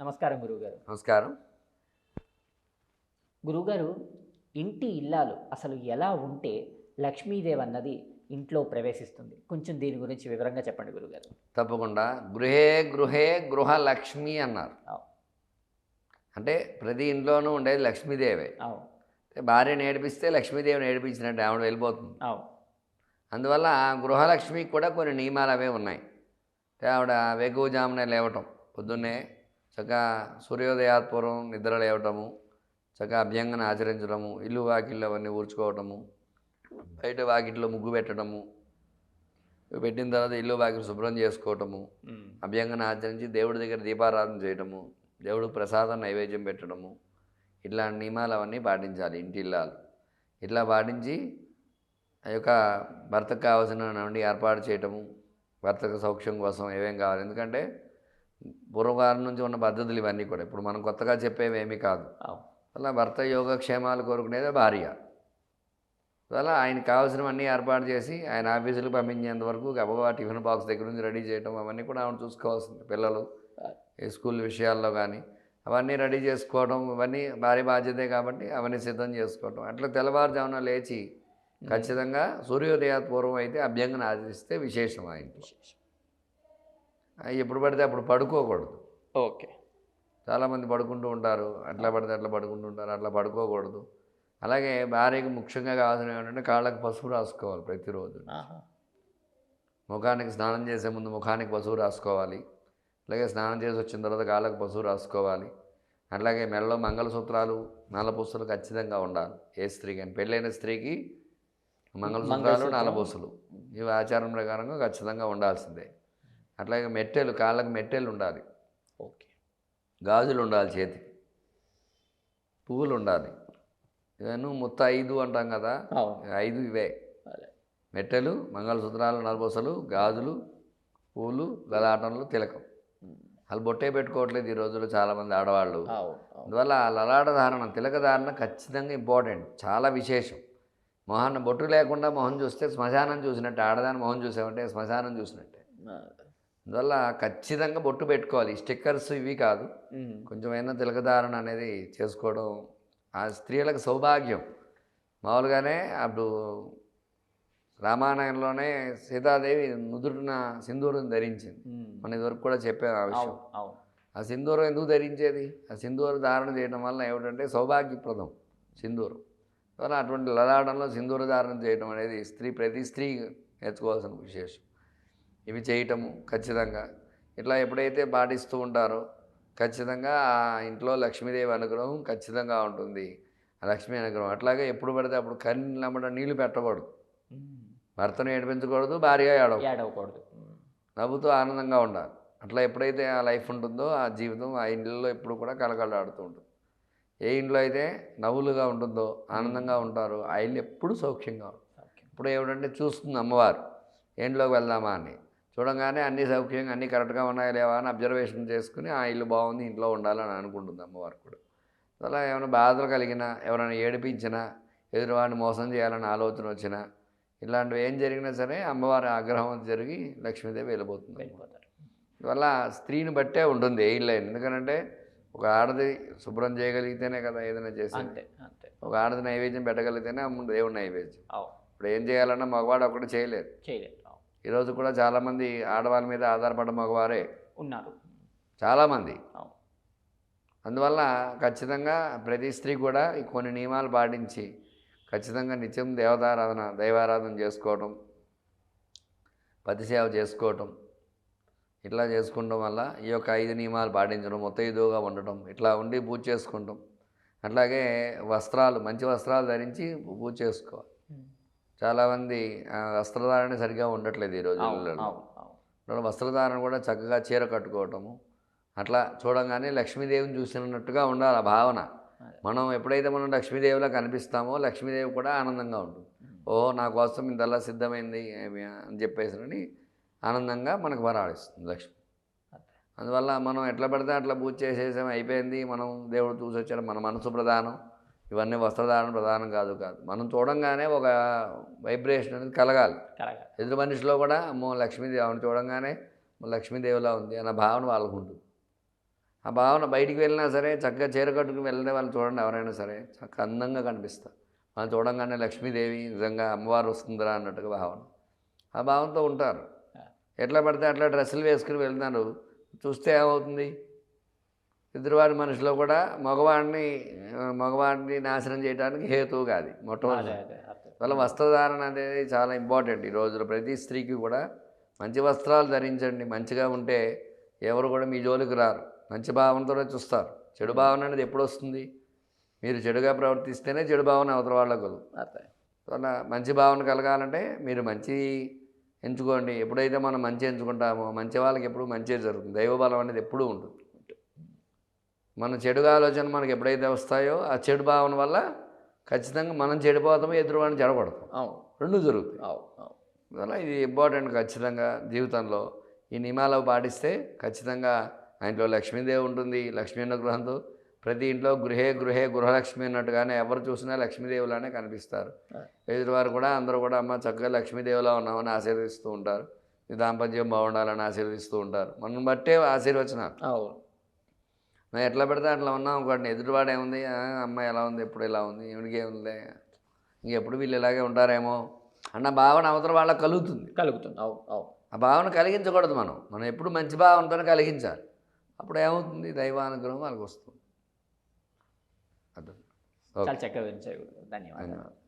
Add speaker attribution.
Speaker 1: నమస్కారం గురువుగారు.
Speaker 2: నమస్కారం.
Speaker 1: గురువుగారు ఇంటి ఇల్లాలు అసలు ఎలా ఉంటే లక్ష్మీదేవి అన్నది ఇంట్లో ప్రవేశిస్తుంది? కొంచెం దీని గురించి వివరంగా చెప్పండి గురువుగారు.
Speaker 2: తప్పకుండా. గృహే గృహే గృహలక్ష్మి అన్నారు.
Speaker 1: అవు
Speaker 2: అంటే ప్రతి ఇంట్లోనూ ఉండేది లక్ష్మీదేవే. భార్యను ఏడిపిస్తే లక్ష్మీదేవిని ఏడిపించినట్టు ఆవిడ వెళ్ళిపోతుంది. అందువల్ల గృహలక్ష్మికి కూడా కొన్ని నియమాలు అవే ఉన్నాయి. ఆవిడ వేకువజామునే లేవటం. పొద్దున్నే చక్కగా సూర్యోదయాత్పూర్వం నిద్ర లేవటము చక్కగా అభ్యంగన ఆచరించడము ఇల్లు వాకిళ్ళు అవన్నీ ఊడ్చుకోవటము బయట వాకిట్లో ముగ్గు పెట్టడము పెట్టిన తర్వాత ఇల్లు వాకిలు శుభ్రం చేసుకోవటము అభ్యంగన ఆచరించి దేవుడి దగ్గర దీపారాధన చేయటము దేవుడు ప్రసాదం నైవేద్యం పెట్టడము ఇట్లాంటి నియమాలు అవన్నీ పాటించాలి ఇంటి ఇల్లాలు. ఇట్లా పాటించి ఆ యొక్క భర్తకు కావాల్సిన నుండి ఏర్పాటు చేయటము భర్తకు సౌఖ్యం కోసం ఏమేం కావాలి? ఎందుకంటే పూర్వకాలం నుంచి ఉన్న పద్ధతులు ఇవన్నీ కూడా. ఇప్పుడు మనం కొత్తగా చెప్పేవి ఏమీ కాదు. అలా భర్త యోగక్షేమాలు కోరుకునేదే భార్య. అలా ఆయనకి కావాల్సినవన్నీ ఏర్పాటు చేసి ఆయన ఆఫీసులకు పంపించేంత వరకు గబగబా టిఫిన్ బాక్స్ దగ్గర నుంచి రెడీ చేయడం అవన్నీ కూడా ఆవిడ చూసుకోవాల్సింది. పిల్లలు స్కూల్ విషయాల్లో కానీ అవన్నీ రెడీ చేసుకోవడం ఇవన్నీ భారీ బాధ్యతే కాబట్టి అవన్నీ సిద్ధం చేసుకోవడం అట్లా తెల్లవారుజామున లేచి ఖచ్చితంగా సూర్యోదయ పూర్వం అయితే అభ్యంగన ఆచరిస్తే విశేషం ఆ ఇంట్లో ఆ ఎప్పుడు పడితే అప్పుడు పడుకోకూడదు.
Speaker 1: ఓకే.
Speaker 2: చాలామంది పడుకుంటూ ఉంటారు. అట్లా పడితే అట్లా పడుకుంటూ ఉంటారు. అట్లా పడుకోకూడదు. అలాగే భార్యకి ముఖ్యంగా కావాల్సిన ఏంటంటే కాళ్ళకి పసుపు రాసుకోవాలి ప్రతిరోజు. ముఖానికి స్నానం చేసే ముందు ముఖానికి పసుపు రాసుకోవాలి. అలాగే స్నానం చేసి వచ్చిన తర్వాత కాళ్ళకు పసుపు రాసుకోవాలి. అట్లాగే మెడలో మంగళసూత్రాలు నల్లపూసలు ఖచ్చితంగా ఉండాలి. ఏ స్త్రీకి అని పెళ్ళైన స్త్రీకి మంగళసూత్రాలు
Speaker 1: మంగళసూత్రం.
Speaker 2: నల్లపూసలు ఇవి ఆచారం ప్రకారంగా ఖచ్చితంగా ఉండాల్సిందే. అట్లాగే మెట్టెలు కాళ్ళకి మెట్టెలు ఉండాలి.
Speaker 1: ఓకే.
Speaker 2: గాజులు ఉండాలి చేతికి. పువ్వులు ఉండాలి. ఇవన్నీ ముత్త ఐదు అంటాం కదా. ఐదు ఇవే. మెట్టెలు మంగళసూత్రాలు నలబొసలు గాజులు పూలు లలాటంలు తిలకం. వాళ్ళు బొట్టే పెట్టుకోవట్లేదు ఈ రోజుల్లో చాలామంది ఆడవాళ్ళు. అందువల్ల ఆ లలాట ధారణ తిలక ధారణ ఖచ్చితంగా ఇంపార్టెంట్ చాలా విశేషం. మొహాన్ని బొట్టు లేకుండా మొహం చూస్తే శ్మశానం చూసినట్టే ఆడదాని మొహం చూసామంటే శ్మశానం చూసినట్టే. అందువల్ల ఖచ్చితంగా బొట్టు పెట్టుకోవాలి. స్టిక్కర్స్ ఇవి కాదు. కొంచెమైనా తిలకధారణ అనేది చేసుకోవడం ఆ స్త్రీలకు సౌభాగ్యం. మామూలుగానే అప్పుడు రామాయణంలోనే సీతాదేవి నుదుటిన సింధూరం ధరించింది. మన ఇదివరకు కూడా చెప్పాను ఆ విషయం. ఆ సింధూరం ఎందుకు ధరించేది? ఆ సింధూరం ధారణ చేయడం వల్ల ఏమిటంటే సౌభాగ్యప్రదం సింధూరం. అటువంటి లలాటంలో సింధూర ధారణ చేయడం అనేది స్త్రీ ప్రతి స్త్రీ నేర్చుకోవాల్సిన విశేషం. ఇవి చేయటము ఖచ్చితంగా. ఇట్లా ఎప్పుడైతే పాటిస్తూ ఉంటారో ఖచ్చితంగా ఆ ఇంట్లో లక్ష్మీదేవి అనుగ్రహం ఖచ్చితంగా ఉంటుంది. ఆ లక్ష్మీ అనుగ్రహం అట్లాగే ఎప్పుడు పడితే అప్పుడు కన్ను నమ్మడం నీళ్ళు పెట్టకూడదు. భర్తను ఏడిపించకూడదు భార్య ఏడవ
Speaker 1: ఏడవకూడదు.
Speaker 2: నవ్వుతూ ఆనందంగా ఉండాలి. అట్లా ఎప్పుడైతే ఆ లైఫ్ ఉంటుందో ఆ జీవితం ఆ ఇంట్లో ఎప్పుడు కూడా కలకలాడుతూ ఉంటుంది. ఏ ఇంట్లో అయితే నవ్వులుగా ఉంటుందో ఆనందంగా ఉంటారో ఆ ఇల్లు ఎప్పుడు సౌఖ్యంగా ఉంటుంది. ఇప్పుడు ఏమిటంటే చూస్తుంది అమ్మవారు ఏంట్లోకి వెళ్దామా అని. చూడంగానే అన్ని సౌఖ్యంగా అన్నీ కరెక్ట్గా ఉన్నాయా లేవా అని అబ్జర్వేషన్ చేసుకుని ఆ ఇల్లు బాగుంది ఇంట్లో ఉండాలని అనుకుంటుంది అమ్మవారు కూడా. అలా ఏమైనా బాధలు కలిగినా ఎవరైనా ఏడిపించినా ఎదురువాడిని మోసం చేయాలని ఆలోచన వచ్చినా ఇలాంటివి ఏం జరిగినా సరే అమ్మవారి ఆగ్రహం జరిగి లక్ష్మీదేవి వెళ్ళిపోతుంది వల్ల స్త్రీని బట్టే ఉంటుంది ఏ ఇల్లు ఎందుకంటే ఒక ఆడది శుభ్రం చేయగలిగితేనే కదా ఏదైనా చేసేది.
Speaker 1: అంతే
Speaker 2: ఒక ఆడది నైవేద్యం పెట్టగలిగితేనే దేవుడి నైవేద్యం. ఇప్పుడు ఏం చేయాలన్నా మగవాడు ఒకటి చేయలేదు.
Speaker 1: చేయలేదు.
Speaker 2: ఈరోజు కూడా చాలామంది ఆడవాళ్ళ మీద ఆధారపడ్డ మగవారే
Speaker 1: ఉన్నారు.
Speaker 2: చాలామంది అందువల్ల ఖచ్చితంగా ప్రతి స్త్రీ కూడా ఈ కొన్ని నియమాలు పాటించి ఖచ్చితంగా నిత్యం దేవతారాధన దైవారాధన చేసుకోవటం పతిసేవ చేసుకోవటం ఇట్లా చేసుకోవడం వల్ల ఈ యొక్క ఐదు నియమాలు పాటించడం మొత్తైదుగా ఉండటం ఇట్లా ఉండి పూజ చేసుకుంటాం అట్లాగే వస్త్రాలు మంచి వస్త్రాలు ధరించి పూజ చేసుకోవాలి. చాలామంది వస్త్రధారణ సరిగ్గా ఉండట్లేదు ఈ రోజులలో వస్త్రధారణ కూడా చక్కగా చీర కట్టుకోవటము అట్లా చూడంగానే లక్ష్మీదేవిని చూసినట్టుగా ఉండాలి ఆ భావన. మనం ఎప్పుడైతే మనం లక్ష్మీదేవిలో కనిపిస్తామో లక్ష్మీదేవి కూడా ఆనందంగా ఉంటుంది. ఓ నా కోసం ఇంతలా సిద్ధమైంది ఏమి అని చెప్పేసి అని ఆనందంగా మనకు వరాడిస్తుంది లక్ష్మి.
Speaker 1: అదే.
Speaker 2: అందువల్ల మనం ఎట్లా పడితే అట్లా పూజ చేసేసాం అయిపోయింది. మనం దేవుడు చూసి వచ్చాడు మన మనసు ప్రధానం. ఇవన్నీ వస్త్రధారణ ప్రధానం కాదు కాదు. మనం చూడంగానే ఒక వైబ్రేషన్ అనేది కలగాలి. ఎదురు మనిషిలో కూడా అమ్మో లక్ష్మీదేవి ఆమెను చూడంగానే లక్ష్మీదేవిలా ఉంది అన్న భావన వాళ్ళకు ఉంటుంది. ఆ భావన బయటికి వెళ్ళినా సరే చక్కగా చీర కట్టుకుని వెళ్ళిన వాళ్ళు చూడండి ఎవరైనా సరే చక్కగా అందంగా కనిపిస్తారు. వాళ్ళు చూడంగానే లక్ష్మీదేవి నిజంగా అమ్మవారు వస్తుందిరా అన్నట్టుగా భావన. ఆ భావంతో ఉంటారు. ఎట్లా పడితే అట్లా డ్రెస్సులు వేసుకుని వెళ్తున్నారు. చూస్తే ఏమవుతుంది? ఎదురువారి మనిషిలో కూడా మగవాడిని మగవాడిని నాశనం చేయడానికి హేతువు కాదు. మొట్టమొదటి. వాళ్ళ వస్త్రధారణ అనేది చాలా ఇంపార్టెంట్ ఈ రోజుల్లో. ప్రతి స్త్రీకి కూడా మంచి వస్త్రాలు ధరించండి మంచిగా ఉంటే ఎవరు కూడా మీ జోలికి రారు. మంచి భావనతోనే చూస్తారు. చెడు భావన అనేది ఎప్పుడు వస్తుంది? మీరు చెడుగా ప్రవర్తిస్తేనే చెడు భావన అవతల వాళ్ళకు. అలా మంచి భావన కలగాలంటే మీరు మంచి ఎంచుకోండి. ఎప్పుడైతే మనం మంచి ఎంచుకుంటామో మంచి వాళ్ళకి ఎప్పుడు మంచి జరుగుతుంది. దైవబలం అనేది ఎప్పుడూ ఉంటుంది మన చెడుగా ఆలోచన మనకి ఎప్పుడైతే వస్తాయో ఆ చెడు భావన వల్ల ఖచ్చితంగా మనం చెడిపోతామో ఎదురువాడిని చెడగొడతాం.
Speaker 1: అవును.
Speaker 2: రెండు జరుగుతాయి.
Speaker 1: అవును అవును.
Speaker 2: అందువల్ల ఇది ఇంపార్టెంట్ ఖచ్చితంగా జీవితంలో. ఈ నియమాలు పాటిస్తే ఖచ్చితంగా ఆ ఇంట్లో లక్ష్మీదేవి ఉంటుంది లక్ష్మీ అనుగ్రహంతో ప్రతి ఇంట్లో గృహే గృహే గృహలక్ష్మి అన్నట్టుగానే ఎవరు చూసినా లక్ష్మీదేవులానే కనిపిస్తారు. ఎదుటివారు కూడా అందరూ కూడా అమ్మ చక్కగా లక్ష్మీదేవిలా ఉన్నామని ఆశీర్వదిస్తూ ఉంటారు. దాంపత్యం బాగుండాలని ఆశీర్వదిస్తూ ఉంటారు. మనం బట్టే ఆశీర్వచనాలు.
Speaker 1: అవును.
Speaker 2: మనం ఎట్లా పెడితే అట్లా ఉన్నాం అనుకోండి ఎదుటివాడు ఏముంది? "ఆ, అమ్మాయి ఎలా ఉంది? ఎప్పుడు ఇలా ఉంది? ఈవిడికి ఏముంది ఇంకెప్పుడు వీళ్ళు ఇలాగే ఉంటారేమో? అన్న భావన అవతల వాళ్ళకి కలుగుతుంది.
Speaker 1: కలుగుతుంది. అవును అవును.
Speaker 2: ఆ భావన కలిగించకూడదు మనం. మనం ఎప్పుడు మంచి భావనతో కలిగించాలి. అప్పుడు ఏమవుతుంది? దైవానుగ్రహం వాళ్ళకి వస్తుంది. అర్థం.
Speaker 1: చాలా చక్కగా. ధన్యవాదాలు.